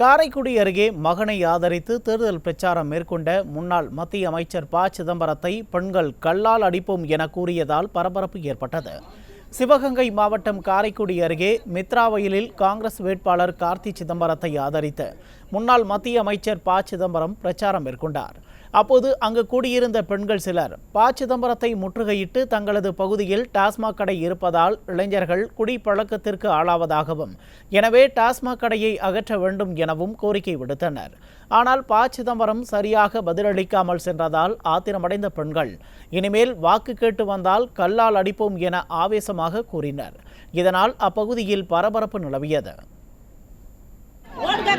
காரைக்குடி அருகே மகனை ஆதரித்து தேர்தல் பிரச்சாரம் மேற்கொண்ட முன்னாள் மத்திய அமைச்சர் ப சிதம்பரத்தை பெண்கள் கல்லால் அடிப்போம் என கூறியதால் பரபரப்பு ஏற்பட்டது. சிவகங்கை மாவட்டம் காரைக்குடி அருகே மித்ராவயலில் காங்கிரஸ் வேட்பாளர் கார்த்தி சிதம்பரத்தை ஆதரித்த முன்னாள் மத்திய அமைச்சர் ப. சிதம்பரம் பிரச்சாரம் மேற்கொண்டார். அப்போது அங்கு கூடியிருந்த பெண்கள் சிலர் ப. சிதம்பரத்தை முற்றுகையிட்டு தங்களது பகுதியில் டாஸ்மாக் கடை இருப்பதால் இளைஞர்கள் குடிப்பழக்கத்திற்கு ஆளாவதாகவும் எனவே டாஸ்மாக் கடையை அகற்ற வேண்டும் எனவும் கோரிக்கை விடுத்தனர். ஆனால் ப. சிதம்பரம் சரியாக பதிலளிக்காமல் சென்றதால் ஆத்திரமடைந்த பெண்கள் இனிமேல் வாக்கு கேட்டு வந்தால் கல்லால் அடிப்போம் என ஆவேசமாக கூறினர். இதனால் அப்பகுதியில் பரபரப்பு நிலவியது. ஓட்டு